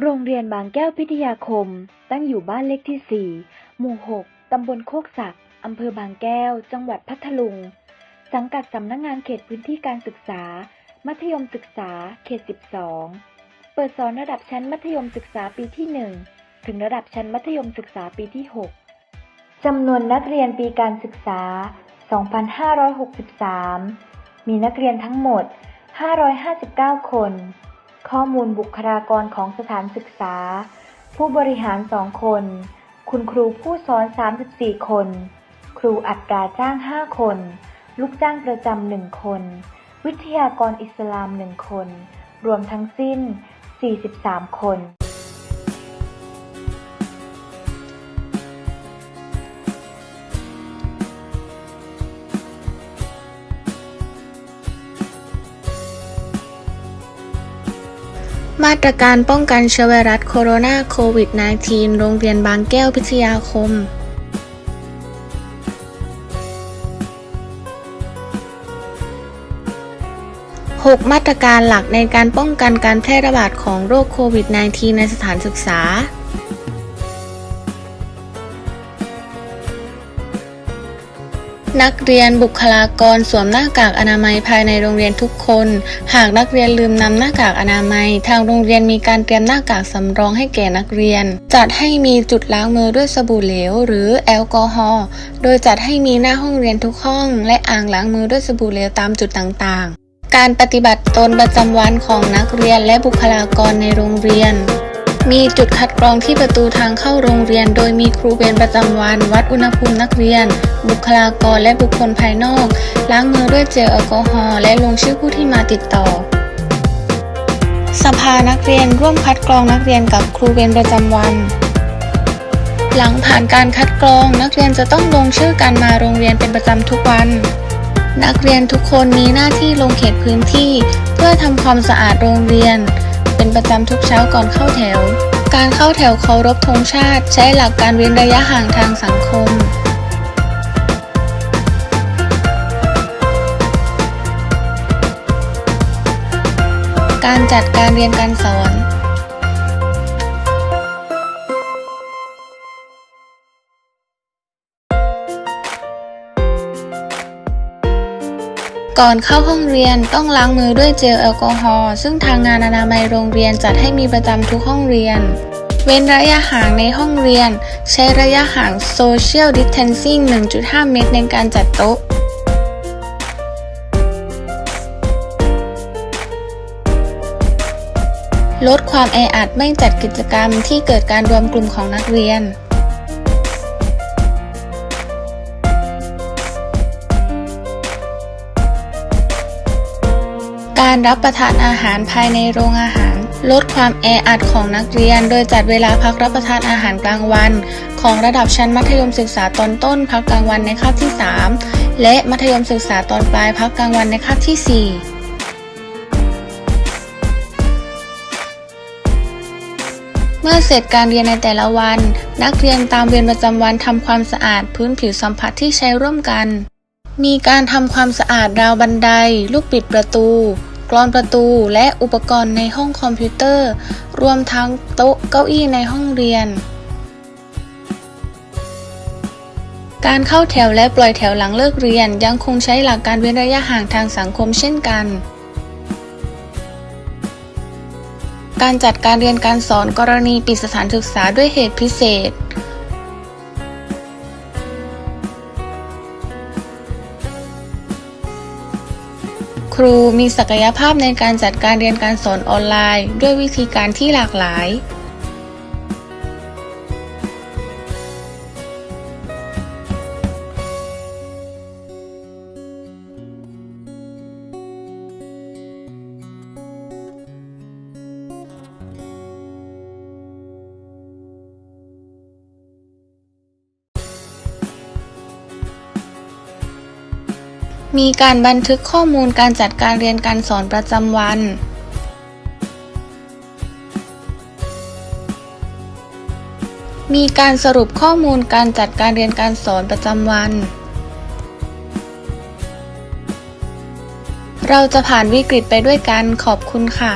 โรงเรียนบางแก้วพิทยาคม ตั้งอยู่บ้านเลขที่ 4 หมู่ 6 ตำบลโคกศักดิ์อำเภอบางแก้ว จังหวัดพัทลุง สังกัดสำนักงงานเขตพื้นที่การศึกษา มัธยมศึกษา เขต 12 เปิดสอนระดับชั้นมัธยมศึกษาปีที่ 1 ถึงระดับชั้นมัธยมศึกษาปีที่ 6 จำนวนนักเรียนปีการศึกษา 2563 มีนักเรียนทั้งหมด 559 คน ข้อมูลบุคลากรของสถานศึกษา ผู้บริหาร 2 คน คุณครูผู้สอน 34 คน ครูอัตราจ้าง 5 คน ลูกจ้างประจำหนึ่งคน วิทยากรอิสลาม 1 คน รวมทั้งสิ้น 43 คน มาตรการป้องกันเชื้อไวรัสโคโรนาโควิด -19 โรงเรียนบางแก้วพิทยาคม 6 มาตรการหลักในการป้องกันการแพร่ระบาดของโรคโควิด -19 ในสถานศึกษา นักเรียนบุคลากรสวมหน้ากากอนามัยภายในโรงเรียนทุกคน หากนักเรียนลืมนำหน้ากากอนามัย ทางโรงเรียนมีการเตรียมหน้ากากสำรองให้แก่นักเรียน จัดให้มีจุดล้างมือด้วยสบู่เหลว หรือแอลกอฮอล์โดยจัดให้มีหน้าห้องเรียนทุกห้อง และอ่างล้างมือด้วยสบู่เหลวตามจุดต่างๆ การปฏิบัติตนประจำวันของนักเรียนและบุคลากรในโรงเรียน มีจุดคัดกรองที่ประตูทางเข้าโรงเรียน โดยมีครูเวรประจำวัน วัดอุณหภูมินักเรียน บุคลากรและบุคคลภายนอก ล้างมือด้วยเจลแอลกอฮอล์และลงชื่อผู้ที่มาติดต่อ สภานักเรียนร่วมคัดกรองนักเรียนกับครูเวรประจำวัน หลังผ่านการคัดกรองนักเรียนจะต้องลงชื่อการมาโรงเรียนเป็นประจำทุกวัน นักเรียนทุกคนมีหน้าที่ลงเขตพื้นที่ เพื่อทำความสะอาดโรงเรียน เป็นประจำทุกเช้าก่อนเข้าแถว การเข้าแถวเคารพธงชาติ ใช้หลักการเว้นระยะห่างทางสังคมการจัดการเรียนการสอน ก่อนเข้าห้องเรียนต้องล้างมือด้วยเจลแอลกอฮอล์ซึ่งทางงานอนามัยโรงเรียนจัดให้มีประจำทุกห้องเรียน เว้นระยะห่างในห้องเรียน ใช้ระยะห่าง Social Distancing 1.5 เมตรในการจัดโต๊ะลดความแออัดไม่จัดกิจกรรมที่เกิดการรวมกลุ่มของนักเรียน การรับประทานอาหารภายในโรงอาหาร ลดความแออัดของนักเรียน โดยจัดเวลาพักรับประทานอาหารกลางวัน ของระดับชั้นมัธยมศึกษาตอนต้นพักกลางวันในคาบที่ 3 และมัธยมศึกษาตอนปลายพักกลางวันในคาบที่ 4เมื่อเสร็จการเรียนในแต่ละวัน นักเรียนตามเรียนประจำวันทำความสะอาดพื้นผิวสัมผัสที่ใช้ร่วมกัน มีการทำความสะอาดราวบันได ลูกปิดประตู กรอนประตูและอุปกรณ์ในห้องคอมพิวเตอร์ รวมทั้งโต๊ะเก้าอี้ในห้องเรียน การเข้าแถวและปล่อยแถวหลังเลิกเรียนยังคงใช้หลักการเว้นระยะห่างทางสังคมเช่นกันการจัดการเรียนการสอนกรณีปิดสถานศึกษาด้วยเหตุพิเศษ ครูมีศักยภาพในการจัดการเรียนการสอนออนไลน์ ด้วยวิธีการที่หลากหลาย มีการบันทึกข้อมูลการจัดการเรียนการสอนประจำวัน มีการสรุปข้อมูลการจัดการเรียนการสอนประจำวัน เราจะผ่านวิกฤตไปด้วยกันขอบคุณค่ะ